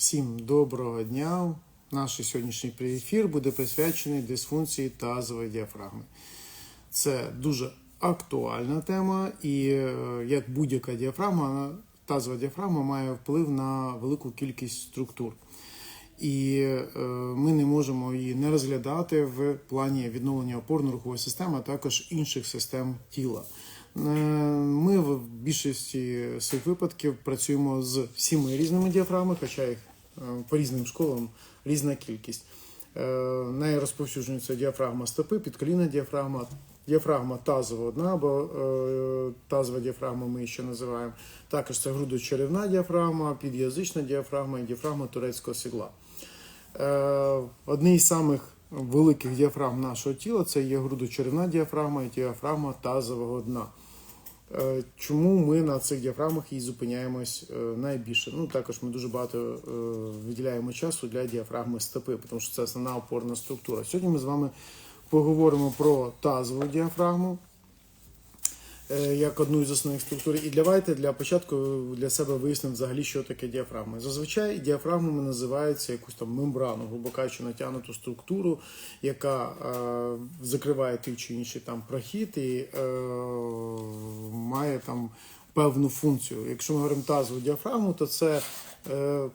Всім доброго дня. Наш сьогоднішній ефір буде присвячений дисфункції тазової діафрагми. Це дуже актуальна тема, і е, як будь-яка діафрагма, тазова діафрагма має вплив на велику кількість структур. І е, ми не можемо її не розглядати в плані відновлення опорно-рухової системи, а також інших систем тіла. Е, Ми в більшості своїх випадків працюємо з всіми різними діафрагмами, хоча їх по різним школам різна кількість. Е, Найрозповсюдженіша діафрагма стопи, підколінна діафрагма, діафрагма тазова одна, або е, тазова діафрагма ми її ще називаємо. Також це грудочеревна діафрагма, під'язична діафрагма і діафрагма турецького сігла. Е, Одні із самих великих діафрагм нашого тіла це є грудочеревна діафрагма і діафрагма тазового дна. Е, Чому ми на цих діафрагмах і зупиняємось е, найбільше? Ну також ми дуже багато е, виділяємо часу для діафрагми стопи, тому що це основна опорна структура. Сьогодні ми з вами поговоримо про тазову діафрагму як одну із основних структур. І давайте для початку для себе вияснимо взагалі, що таке діафрагма. Зазвичай діафрагмами називаються якусь там мембрану, грубо кажучи, натягнуту структуру, яка е, закриває ті чи інший там прохід і е, має там певну функцію. Якщо ми говоримо тазову діафрагму, то це е,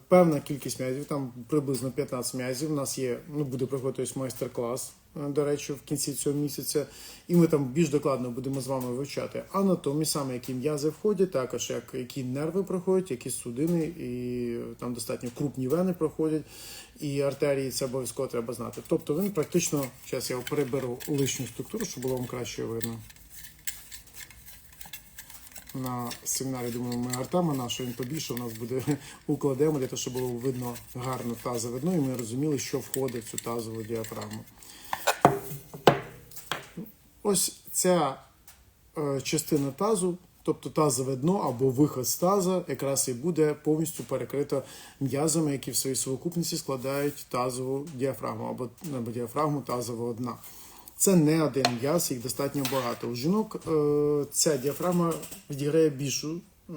певна кількість м'язів, там приблизно 15 м'язів. У нас є, ну буде проходити майстер-клас, е, до речі, в кінці цього місяця, і ми там більш докладно будемо з вами вивчати анатомію, саме які м'язи входять, також як які нерви проходять, які судини, і там достатньо крупні вени проходять, і артерії це обов'язково треба знати. Тобто він практично, зараз я переберу лишню структуру, щоб було вам краще видно на семінарі, думаю, ми Артема нашого, він побільше у нас буде укладемо для того, щоб було видно гарно тазове дно, і ми розуміли, що входить в цю тазову діафрагму. Ось ця е, частина тазу, тобто тазове дно або виход з таза, якраз і буде повністю перекрита м'язами, які в своїй совокупності складають тазову діафрагму або, або діафрагму тазового дна. Це не один м'яз, їх достатньо багато. У жінок е, ця діафрагма відіграє більшу, е,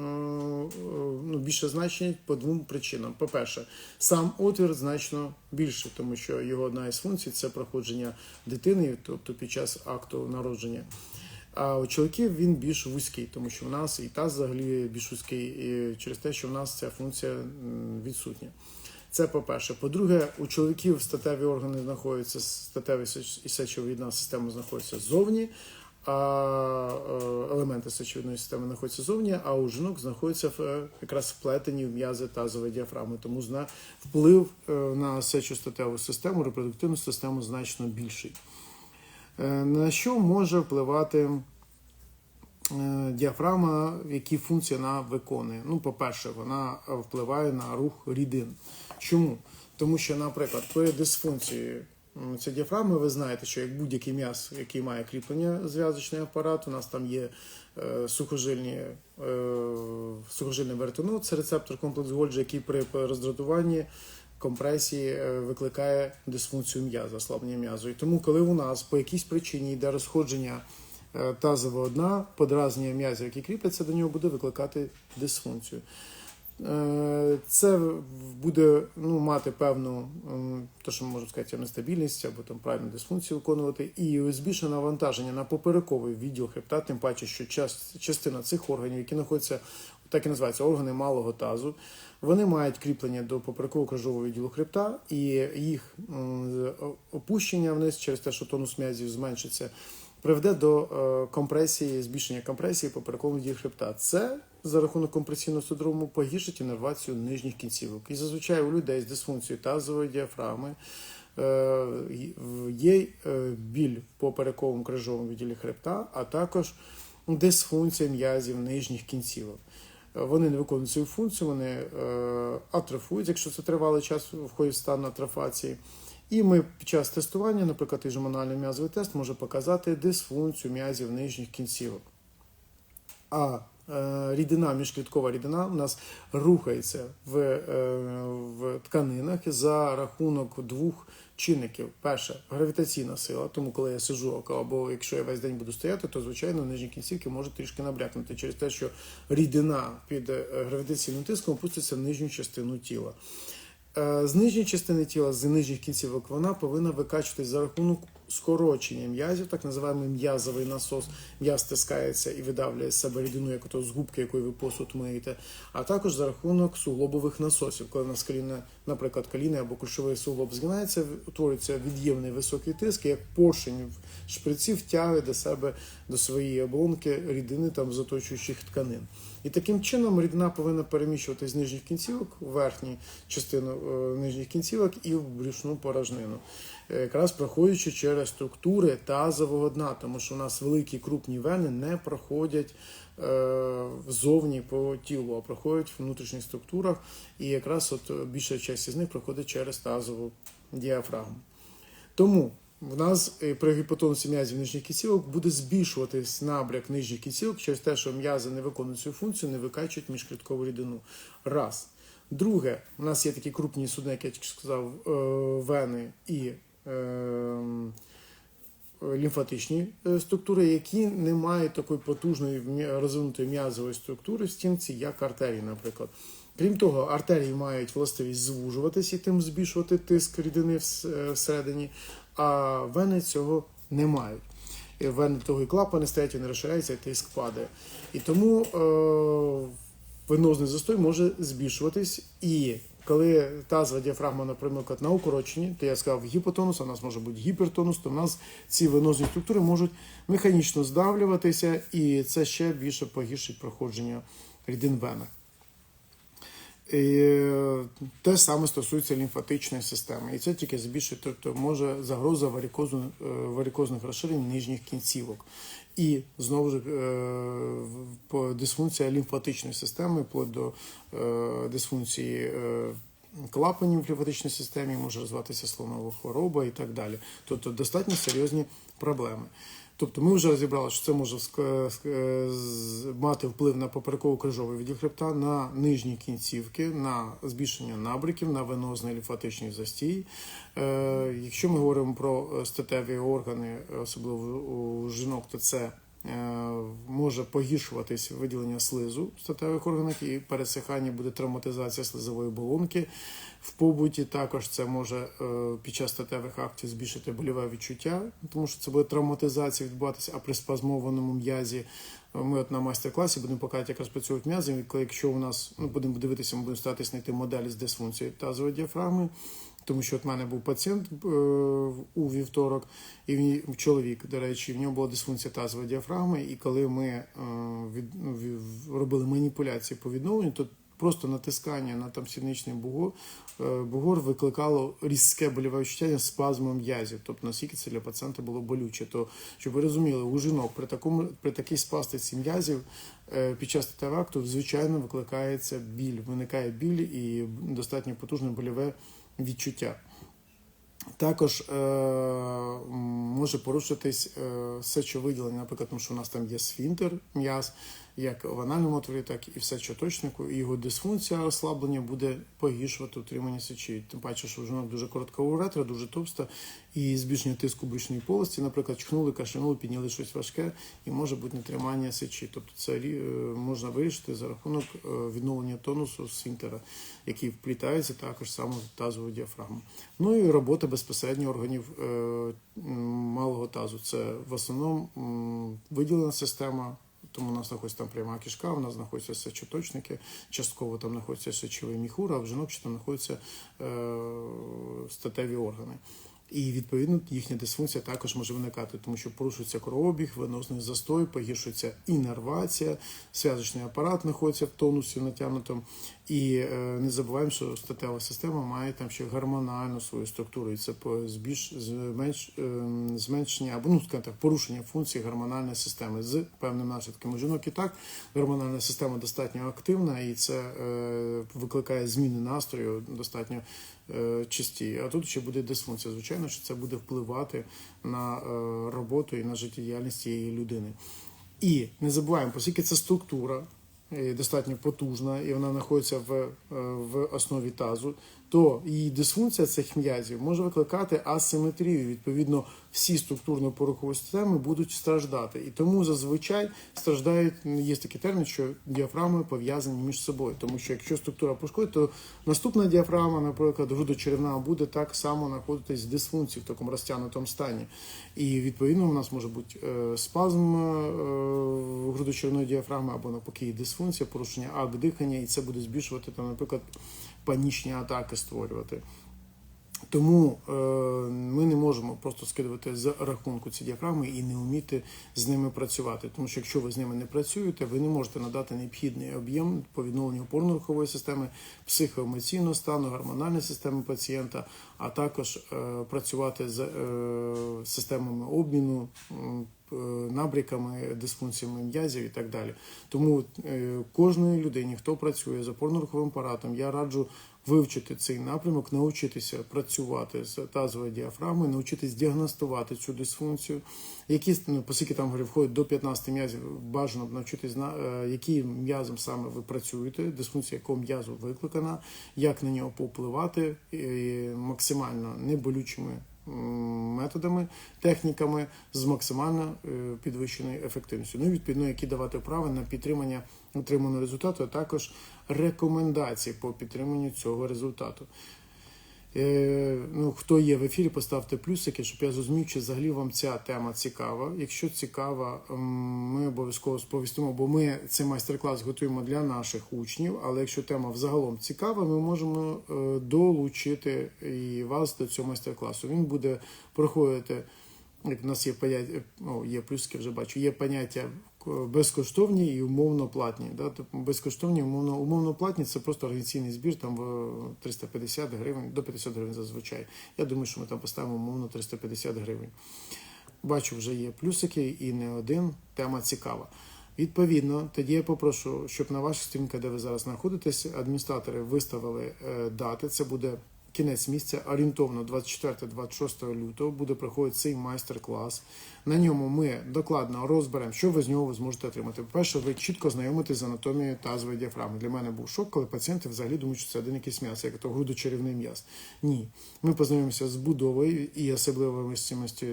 ну, більше значення по двом причинам. По-перше, сам отвір значно більше, тому що його одна із функцій це проходження дитини, тобто під час акту народження. А у чоловіків він більш вузький, тому що в нас і таз взагалі більш вузький, і через те, що в нас ця функція відсутня. Це по-перше. По-друге, у чоловіків статеві органи знаходяться, статеві і сечовідна система знаходиться ззовні, а е, елементи сечовідної системи знаходяться ззовні, а у жінок знаходяться е, якраз вплетені в м'язи тазової діафрагми. Тому вплив е, на сечостатеву систему, репродуктивну систему значно більший. На що може впливати діафрагма, які функції вона виконує? Ну, по-перше, вона впливає на рух рідин. Чому? Тому що, наприклад, при дисфункції цієї діафрагми ви знаєте, що як будь-який м'яз, який має кріплення зв'язочний апарат, у нас там є е, сухожильні, е, сухожильний веретено, це рецептор комплекс Гольджі, який при роздратуванні компресії е, викликає дисфункцію м'яза, ослаблення м'язу. І тому, коли у нас по якійсь причині йде розходження тазового дна, подразнення м'язів, які кріпляться до нього, буде викликати дисфункцію. Е, Це буде ну, мати певну, то, що ми можемо сказати, нестабільність або там правильну дисфункцію виконувати, і збільшене навантаження на поперековий відділ хребта, тим паче, що час, частина цих органів, які знаходяться, так і називаються органи малого тазу, вони мають кріплення до поперекового крижового відділу хребта, і їх опущення вниз через те, що тонус м'язів зменшиться, приведе до е, компресії, збільшення компресії поперекового відділу хребта. Це за рахунок компресійного синдрому погіршить інервацію нижніх кінцівок. І зазвичай у людей з дисфункцією тазової діафрагми е, є е, біль в поперековому крижовому відділі хребта, а також дисфункція м'язів нижніх кінцівок. Вони не виконують свою функцію, вони атрофують, якщо це тривалий час входить в стан атрофації. І ми під час тестування, наприклад, мануальний м'язовий тест може показати дисфункцію м'язів нижніх кінцівок. А е, рідина, міжкліткова рідина у нас рухається в, е, в тканинах за рахунок двох чинників. Перше, гравітаційна сила, тому коли я сижу або якщо я весь день буду стояти, то звичайно нижні кінцівки можуть трішки набрякнути через те, що рідина під е, гравітаційним тиском опуститься в нижню частину тіла. Е, З нижньої частини тіла, з нижніх кінцівок, вона повинна викачуватись за рахунок скорочення м'язів, так називаємо м'язовий насос. М'яз стискається і видавлює з себе рідину, як ото з губки, якою ви посуд миєте, а також за рахунок суглобових насосів, коли у нас коліна, наприклад, коліна або кульшовий суглоб згинається, утворюється від'ємний високий тиск, як поршень в шприці втягує до себе до своєї оболонки рідини там з оточуючих тканин. І таким чином рідина повинна переміщувати з нижніх кінцівок в верхню частину е, нижніх кінцівок і в брюшну порожнину, якраз проходячи через структури тазового дна, тому що у нас великі крупні вени не проходять е, ззовні по тілу, а проходять в внутрішніх структурах, і якраз от е, більша частина з них проходить через тазову діафрагму. Тому в нас е, при гіпотонусі м'язів нижніх кінцівок буде збільшуватись набряк нижніх кінцівок через те, що м'язи не виконують свою функцію, не викачують міжкліткову рідину. Раз. Друге, у нас є такі крупні судини, як я сказав, вени і лімфатичні е, структури, які не мають такої потужної розвинутої м'язової структури в стінці, як артерії, наприклад. Крім того, артерії мають властивість звужуватись і тим збільшувати тиск рідини е, всередині, а вени цього не мають. Вени того і клапани стоять, вони розширяються, і тиск падає. І тому е, венозний застой може збільшуватись. І коли тазова діафрагма, наприклад, на укороченні, то я сказав гіпотонус, а у нас може бути гіпертонус, то в нас ці венозні структури можуть механічно здавлюватися, і це ще більше погіршить проходження рідин венах. І е, те саме стосується лімфатичної системи. І це тільки збільшує, тобто може загроза варикозу, е, варикозних розширень нижніх кінцівок. І знову ж е, дисфункція лімфатичної системи, вплоть до дисфункції клапанів в лімфатичній системі, може розвиватися слонова хвороба і так далі. Тобто достатньо серйозні проблеми. Тобто ми вже розібрали, що це може мати вплив на попереково крижовий відділ хребта, на нижні кінцівки, на збільшення набриків, на венозний лімфатичний застій. Е, якщо ми говоримо про е, статеві органи, особливо у жінок, то це е, може погіршуватись виділення слизу в статевих органах і пересихання буде травматизація слизової оболонки. В побуті також це може е, під час статевих актів збільшити больове відчуття, тому що це буде травматизація відбуватися, а при спазмованому м'язі е, ми от на майстер-класі будемо показувати, як розпрацьовують м'язи. Якщо у нас ну, будемо дивитися, ми будемо старатися знайти моделі з дисфункцією тазової діафрагми. Тому що от в мене був пацієнт е, у вівторок, і він чоловік, до речі, в нього була дисфункція тазової діафрагми. І коли ми е, від, ну, ві- робили маніпуляції по відновленню, то просто натискання на там сідничний бугор, бугор викликало різке больове відчуття з спазмом м'язів. Тобто наскільки це для пацієнта було болюче. То щоб ви розуміли, у жінок при такому при такій спастиці м'язів е, під час акту, звичайно, викликається біль, виникає біль і достатньо потужне больове відчуття. Також е, може порушитись е, сечовиділення, наприклад, тому що у нас там є сфінтер м'яз, як в анальному отворі, так і в сечоточнику, і його дисфункція ослаблення буде погіршувати утримання сечі. Тим паче, що в жінок дуже коротка уретра, дуже товста, і збільшення тиску брюшної полості, наприклад, чхнули, кашлянули, підняли щось важке, і може бути нетримання сечі. Тобто це е, можна вирішити за рахунок е, відновлення тонусу сфінктера, який вплітається також саме в тазову діафрагму. Ну і робота безпосередньо органів е, малого тазу. Це в основному виділена система. Тому у нас знаходиться там пряма кишка, у нас знаходяться сечоточники, частково там знаходиться сечовий міхур, а в жінок там знаходяться е, статеві органи. І відповідно їхня дисфункція також може виникати, тому що порушується кровообіг, венозний застой, погіршується іннервація, зв'язочний апарат знаходиться в тонусі натягнутому. І е, не забуваємо, що статева система має там ще гормональну свою структуру, і це збільш зменш, е, зменшення або ну так, порушення функції гормональної системи з певним наслідком. У жінок і так гормональна система достатньо активна, і це е, викликає зміни настрою достатньо е, часті. А тут ще буде дисфункція. Звичайно, що це буде впливати на е, роботу і на життєдіяльність цієї людини. І не забуваємо, оскільки це структура, е, достатньо потужна і вона знаходиться в, в основі тазу, то її дисфункція цих м'язів може викликати асиметрію. Відповідно, всі структурно-порухові системи будуть страждати. І тому зазвичай страждають, є такий термін, що діафрами пов'язані між собою. Тому що якщо структура пошкодить, то наступна діафрагма, наприклад, грудочеревна, буде так само знаходитись в дисфункції в такому розтягнутому стані. І відповідно у нас може бути е, спазм е, грудочеревної діафрагми або навпаки дисфункція, порушення ак дихання, і це буде збільшувати там, наприклад, панічні атаки створювати. Тому е, ми не можемо просто скидувати з рахунку ці діафрагми і не вміти з ними працювати. Тому що якщо ви з ними не працюєте, ви не можете надати необхідний об'єм по відновленню опорно-рухової системи, психоемоційного стану, гормональної системи пацієнта, а також е, працювати з е, системами обміну. Е, Набріками, дисфункціями м'язів і так далі. Тому е, кожної людині, хто працює з опорно-руховим апаратом, я раджу вивчити цей напрямок, навчитися працювати з тазовою діафрагмою, навчитись діагностувати цю дисфункцію. Які ну, оскільки там говорю, входить до 15 м'язів, бажано б навчитись е, яким м'язом саме ви працюєте, дисфункція якого м'язу викликана, як на нього повпливати і максимально неболючими методами, техніками з максимально е, підвищеною ефективністю. Ну і відповідно, які давати вправи на підтримання отриманого результату, а також рекомендації по підтриманню цього результату. Е, ну, хто є в ефірі, поставте плюсики, щоб я зрозумів, чи взагалі вам ця тема цікава. Якщо цікава, ми обов'язково сповістимо, бо ми цей майстер-клас готуємо для наших учнів. Але якщо тема взагалом цікава, ми можемо е, долучити і вас до цього майстер-класу. Він буде проходити. Як в нас є поняття, ну, є плюски, вже бачу, є поняття безкоштовні і умовно платні. Да? Тобто безкоштовні, умовно, умовно платні це просто організаційний збір, там 350 гривень, до 50 гривень зазвичай. Я думаю, що ми там поставимо умовно 350 гривень. Бачу, вже є плюсики і не один. Тема цікава. Відповідно, тоді я попрошу, щоб на ваших сторінках, де ви зараз знаходитесь, адміністратори виставили е, дати. Це буде кінець місяця, орієнтовно 24-26 лютого буде проходити цей майстер-клас. На ньому ми докладно розберемо, що ви з нього зможете отримати. По-перше, ви чітко знайомитесь з анатомією тазової діафрагми. Для мене був шок, коли пацієнти взагалі думають, що це один якийсь м'яз, як то грудочеревний м'яз. Ні. Ми познайомимося з будовою і особливими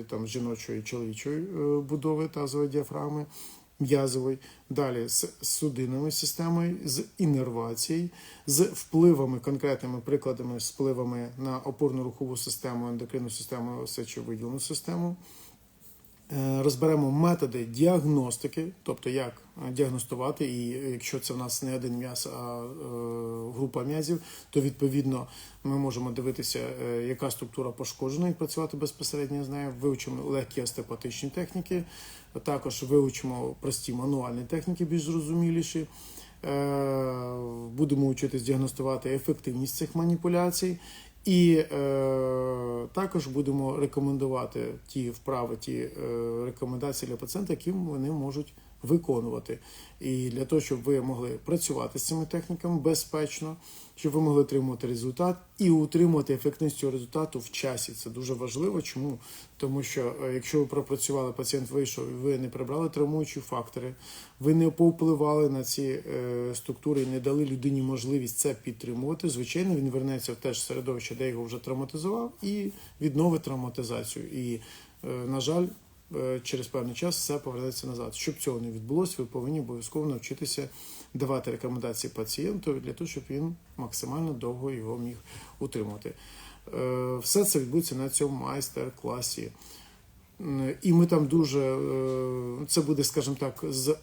там жіночої і чоловічої е, будови тазової діафрагми м'язової, далі з судинною системою, з іннервацією, з впливами, конкретними прикладами, з впливами на опорно-рухову систему, ендокринну систему, сечовидільну систему. Е, Розберемо методи діагностики, тобто як е, діагностувати, і якщо це в нас не один м'яз, а е, група м'язів, то відповідно ми можемо дивитися, яка структура пошкоджена і працювати безпосередньо з нею. Вивчимо легкі остеопатичні техніки, також вивчимо прості мануальні техніки, більш зрозуміліші. Е, Будемо вчитись діагностувати ефективність цих маніпуляцій. І е, також будемо рекомендувати ті вправи, ті е, рекомендації для пацієнта, які вони можуть виконувати. І для того, щоб ви могли працювати з цими техніками безпечно, щоб ви могли отримувати результат і утримувати ефективність цього результату в часі. Це дуже важливо. Чому? Тому що е, якщо ви пропрацювали, пацієнт вийшов, і ви не прибрали травмуючі фактори, ви не повпливали на ці е, структури і не дали людині можливість це підтримувати. Звичайно, він вернеться в те ж середовище, де його вже травматизував, і відновить травматизацію. І, е, на жаль, через певний час все повернеться назад. Щоб цього не відбулося, ви повинні обов'язково навчитися давати рекомендації пацієнту для того, щоб він максимально довго його міг утримувати. Е, Все це відбудеться на цьому майстер-класі. І ми там дуже е, це буде, скажімо так, з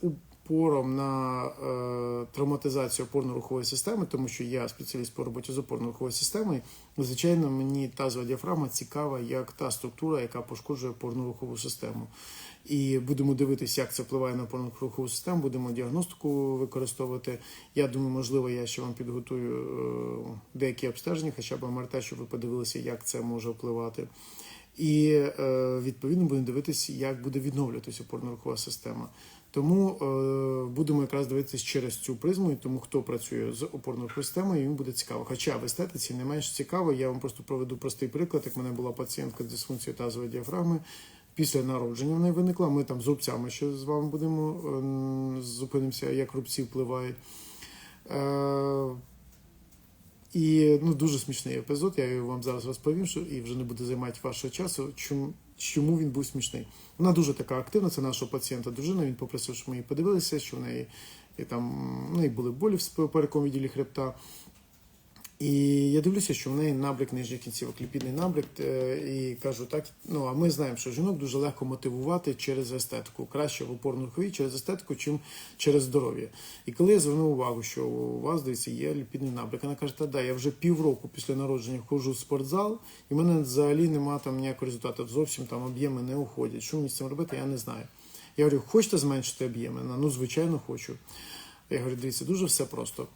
упором на е, травматизацію опорно-рухової системи, тому що я спеціаліст по роботі з опорно-руховою системою. Звичайно, мені тазова діафрагма цікава як та структура, яка пошкоджує опорно-рухову систему. І будемо дивитися, як це впливає на опорно-рухову систему, будемо діагностику використовувати. Я думаю, можливо, я ще вам підготую е, деякі обстеження, хоча б МРТ, щоб ви подивилися, як це може впливати. І е, відповідно будемо дивитися, як буде відновлюватися опорно-рухова система. Тому е, будемо якраз дивитися через цю призму, і тому хто працює з опорно-руховою системою, їм буде цікаво. Хоча в естетиці не менш цікаво, я вам просто проведу простий приклад. Як в мене була пацієнтка з дисфункцією тазової діафрагми, після народження в неї виникла. Ми там з рубцями ще з вами будемо ем, зупинимося, як рубці впливають. Е, і ну, дуже смішний епізод. Я вам зараз розповім, що і вже не буду займати вашого часу. Чому, чому він був смішний? Вона дуже така активна, це нашого пацієнта дружина. Він попросив, щоб ми її подивилися, що в неї і там в неї були болі в поперековому відділі хребта. І я дивлюся, що в неї набряк нижніх кінцівок, ліпідний набряк, е, і кажу, так, ну а ми знаємо, що жінок дуже легко мотивувати через естетику. Краще в опорну рухові через естетику, чим через здоров'я. І коли я звернув увагу, що у вас дивіться, є ліпідний набряк, вона каже, та да, я вже півроку після народження ходжу в спортзал, і в мене взагалі немає там ніякого результату. Зовсім там об'єми не уходять. Що мені з цим робити, я не знаю. Я говорю, хочете зменшити об'єми? Ну, звичайно, хочу. Я говорю, дивіться, дуже все просто.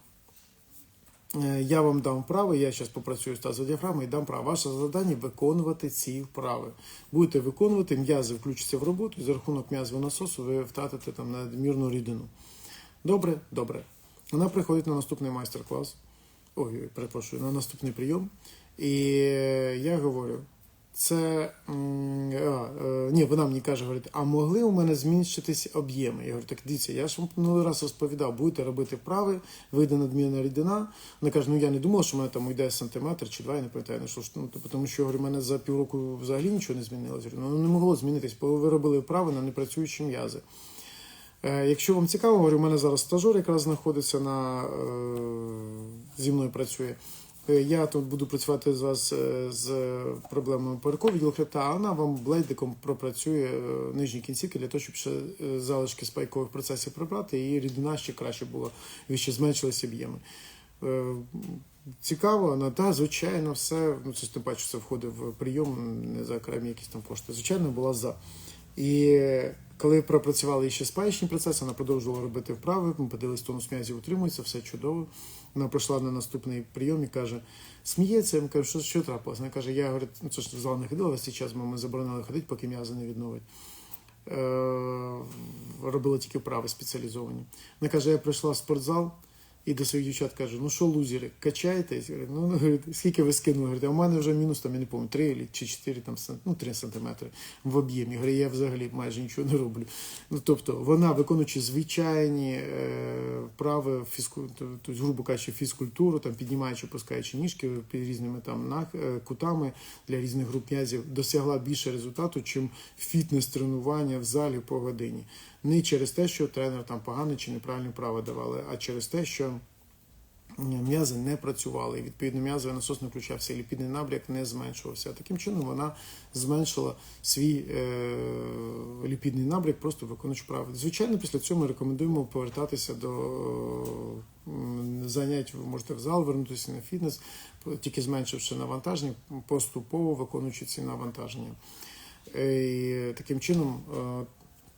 Е, Я вам дам вправи, я зараз попрацюю з тазовою діафрагмою і дам вправи. Ваше завдання виконувати ці вправи. Будете виконувати, м'язи включаться в роботу, і за рахунок м'язового насосу ви втратите там надмірну рідину. Добре, добре. Вона приходить на наступний майстер-клас. Ой, перепрошую, на наступний прийом. І я говорю, це а, е, ні, вона мені каже, говорить, а могли у мене зменшитись об'єми? Я говорю, так дивіться, я ж вам минулий раз розповідав, будете робити вправи, вийде надмірна рідина. Вона каже, ну я не думала, що в мене там йде сантиметр чи два, я не пам'ятаю, ну, що ну, типу, тому що говорю, в мене за півроку взагалі нічого не змінилося. Ну не могло змінитись, бо ви робили вправи на непрацюючі м'язи. Е, Якщо вам цікаво, говорю, у мене зараз стажер якраз знаходиться на е, зі мною працює. Е, Я тут буду працювати з вас е, з проблемами відділу хребта, а вона вам блейдиком пропрацює е, нижні кінцівки для того, щоб ще залишки спайкових процесів прибрати, і рідина ще краще була, і ще зменшилися об'єми. Цікаво, ну та звичайно, все. Ну це ж тим паче, це входить в прийом не за окремі якісь там кошти. Звичайно, була за. І коли пропрацювали ще спаєчні процеси, вона продовжувала робити вправи. Ми подивилися, тонус м'язів утримується, все чудово. Вона прийшла на наступний прийом і каже: сміється. Я кажу, що, що трапилось? Вона каже, я говорить, ну це ж в зал не ходила весь цей час, ми заборонили ходити, поки м'язи не відновить. Е, робила тільки вправи спеціалізовані. Вона каже, я прийшла в спортзал. І до своїх дівчат кажу, ну що, лузери, качаєтесь? Говорить, Ну, скільки ви скинули? Говорить, а у мене вже мінус, там, я не пам'ятаю, 3 чи 4, там, ну, 3 сантиметри в об'ємі. Говорить, я взагалі майже нічого не роблю. Ну, тобто, вона, виконуючи звичайні е, вправи, фізку, тобто, грубо кажучи, фізкультуру, там, піднімаючи, опускаючи ніжки під різними там, нах, е, кутами для різних груп м'язів, досягла більше результату, чим фітнес-тренування в залі по годині. Не через те, що тренер там погані чи неправильні вправи давали, а через те, що м'язи не працювали. І відповідно м'язовий насос не включався, і ліпідний набряк не зменшувався. Таким чином вона зменшила свій е, ліпідний набряк, просто виконуючи вправи. Звичайно, після цього ми рекомендуємо повертатися до занять. Ви можете в зал вернутися на фітнес, тільки зменшивши навантаження, поступово виконуючи ці навантаження. Е, І таким чином.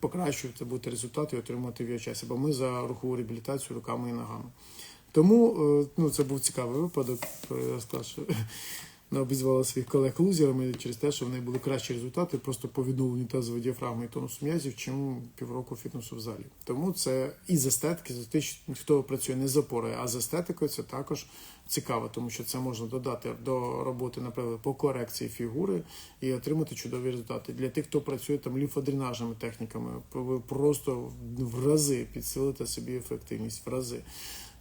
Е, Покращувати бути результати і отримати в його часі, бо ми за рухову реабілітацію руками і ногами. Тому е, ну, це був цікавий випадок. Я сказав, що обізвала своїх колег лузерами через те, що в неї були кращі результати просто по відновленню тазової діафрагми і тонусу м'язів, чим півроку фітнесу в залі. Тому це і з естетики, за те, хто працює не з опорою, а з естетикою, це також цікаво, тому що це можна додати до роботи, наприклад, по корекції фігури і отримати чудові результати. Для тих, хто працює там лімфодренажними техніками, просто в рази підсилите собі ефективність в рази.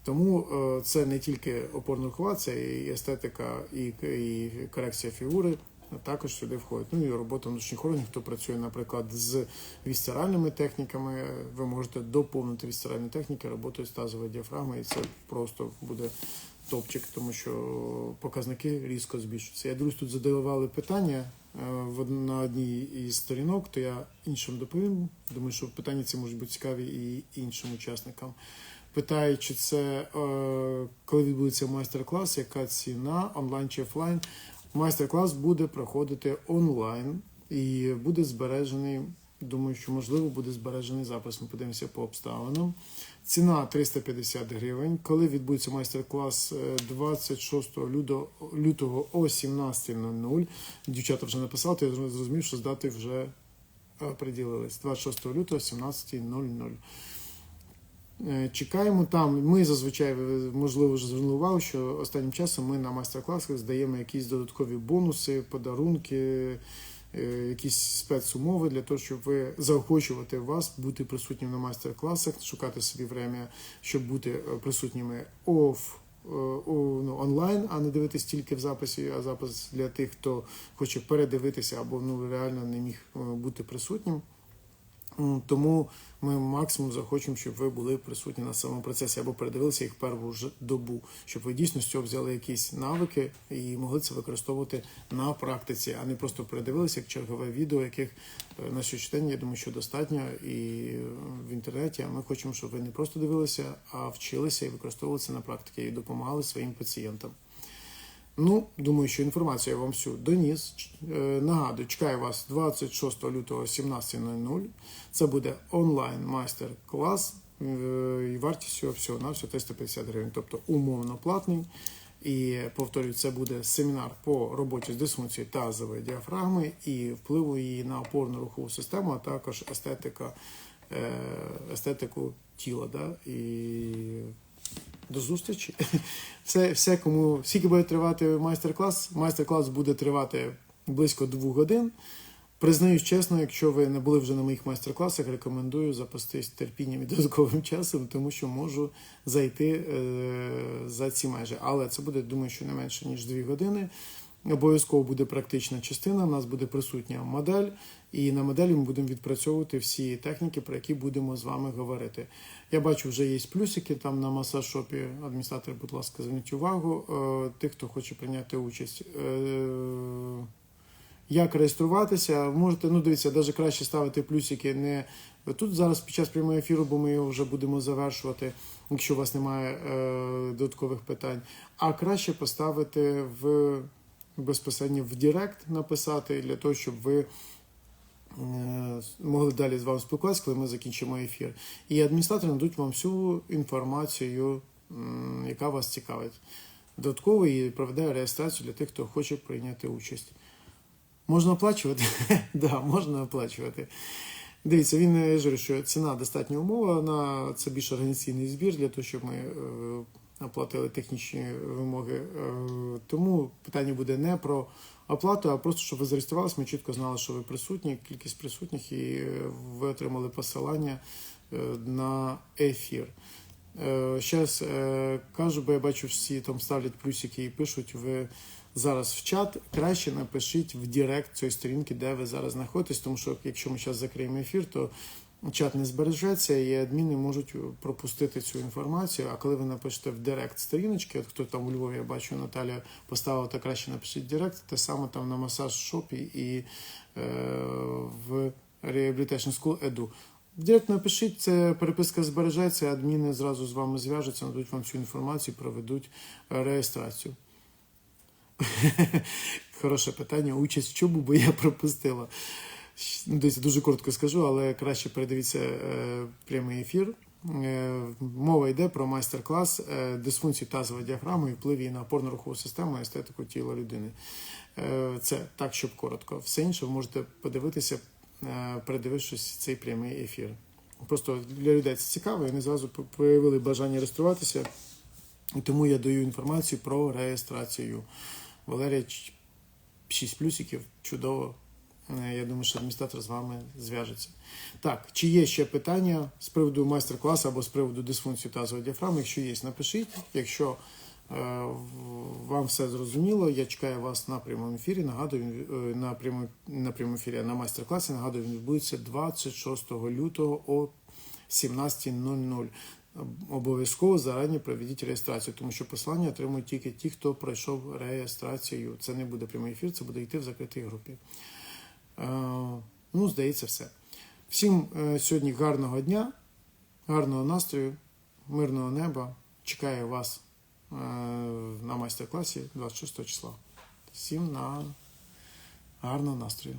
Тому е, це не тільки опорно-рухова, це і естетика, і, і корекція фігури. Також сюди входить. Ну і робота внутрішніх органів. Хто працює, наприклад, з вісцеральними техніками, ви можете доповнити вісцеральні техніки роботою з тазовою діафрагмою, і це просто буде топчик, тому що показники різко збільшуються. Я дивлюсь, тут задавали питання е, в на одній із сторінок, то я іншим доповім. Думаю, що питання ці можуть бути цікаві і іншим учасникам. Питають, чи це е, коли відбудеться майстер-клас, яка ціна онлайн чи офлайн. Майстер-клас буде проходити онлайн і буде збережений. Думаю, що можливо буде збережений запис. Ми подивимося по обставинам. Ціна 350 гривень. Коли відбудеться майстер-клас е, 26 лютого, лютого о 17.00. Дівчата вже написали, то я зрозумів, що з дати вже е, приділились. 26 лютого о 17.00. Е, Чекаємо там. Ми зазвичай ви, можливо вже звернули увагу, що останнім часом ми на майстер-класах здаємо якісь додаткові бонуси, подарунки. е, якісь спецумови для того, щоб ви заохочувати вас бути присутнім на майстер-класах, шукати собі время, щоб бути е, присутніми оф. е, ну, онлайн, а не дивитись тільки в записі, а запис для тих, хто хоче передивитися або ну реально не міг е, бути присутнім. Тому ми максимум захочемо, щоб ви були присутні на самому процесі або передивилися їх першу ж добу, щоб ви дійсно з цього взяли якісь навики і могли це використовувати на практиці, а не просто передивилися як чергове відео, яких е, на сьогоднішній день я думаю, що достатньо і е, в інтернеті. А ми хочемо, щоб ви не просто дивилися, а вчилися і використовували це на практиці і допомагали своїм пацієнтам. Ну, думаю, що інформацію я вам всю доніс. Е, Нагадую, чекаю вас 26 лютого 17.00. Це буде онлайн майстер-клас е, і вартість всього на всього 350 гривень, тобто умовно платний. І повторюю, це буде семінар по роботі з дисфункцією тазової діафрагми і впливу її на опорну рухову систему, а також естетика, е, естетику тіла. Да? І до зустрічі. Все, все, кому скільки буде тривати майстер-клас. Майстер-клас буде тривати близько двох годин. Признаюсь чесно, якщо ви не були вже на моїх майстер-класах, рекомендую запастись терпінням і додатковим часом, тому що можу зайти е, за ці межі. Але це буде, думаю, що не менше ніж дві години. Обов'язково буде практична частина. У нас буде присутня модель, і на моделі ми будемо відпрацьовувати всі техніки, про які будемо з вами говорити. Я бачу, вже є плюсики там на масаж-шопі. Адміністратори, будь ласка, зверніть увагу. Е, Тих, хто хоче прийняти участь. Е, Як реєструватися? Можете, ну дивіться, навіть краще ставити плюсики не тут зараз під час прямого ефіру, бо ми його вже будемо завершувати, якщо у вас немає е, додаткових питань. А краще поставити в безпосередньо в Директ написати для того, щоб ви могли далі з вами спілкуватися, коли ми закінчимо ефір. І адміністратори надуть вам всю інформацію, яка вас цікавить. Додатково і проведе реєстрацію для тих, хто хоче прийняти участь. Можна оплачувати? Так, можна оплачувати. Дивіться, він е, я ж говорю, що ціна достатньо умова це більш організаційний збір для того, щоб ми оплатили технічні вимоги. Е, Тому питання буде не про оплату, а просто щоб ви зареєструвалися, ми чітко знали, що ви присутні, кількість присутніх, і ви отримали посилання е, на ефір. Е, е, кажу, бо я бачу, всі там ставлять плюсики і пишуть ви зараз в чат. Краще напишіть в Директ цієї сторінки, де ви зараз знаходитесь, тому що якщо ми зараз закриємо ефір, то чат не збережеться, і адміни можуть пропустити цю інформацію. А коли ви напишете в Директ сторіночки, от хто там у Львові, я бачу, Наталя поставила, то краще напишіть Директ, те саме там на масаж шопі і е, в Rehabilitation School Edu. Директ напишіть, це переписка збережеться, адміни зразу з вами зв'яжуться, нададуть вам всю інформацію, проведуть е, реєстрацію. Хороше питання. Участь в чому, бо я пропустила. Ну, Десь дуже коротко скажу, але краще передивіться е, прямий ефір. Е, мова йде про майстер-клас е, дисфункції тазової діаграми і вплив її на опорно-рухову систему і естетику тіла людини. Це так, щоб коротко. Все інше ви можете подивитися, передивившись цей прямий ефір. Просто для людей це цікаво, вони зразу проявили бажання реєструватися. І тому я даю інформацію про реєстрацію. Валерія 6 плюсиків, чудово. Е, Я думаю, що адміністратор з вами зв'яжеться. Так, чи є ще питання з приводу майстер-класу або з приводу дисфункції тазової діафрагми? Якщо є, напишіть. Якщо е, вам все зрозуміло, я чекаю вас на прямому ефірі. Нагадую, е, на прямому, на прямому ефірі, на майстер-класі. Нагадую, він відбудеться 26 лютого о 17.00. Обов'язково зарані проведіть реєстрацію, тому що послання отримують тільки ті, хто пройшов реєстрацію. Це не буде прямий ефір, це буде йти в закритій групі. Е, ну, здається, все. Всім е, сьогодні гарного дня, гарного настрою, мирного неба. Чекаю вас е, на майстер-класі 26 числа. Всім на гарного настрою.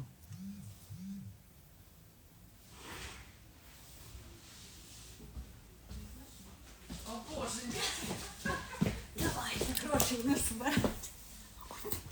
Давай, гроші у нас.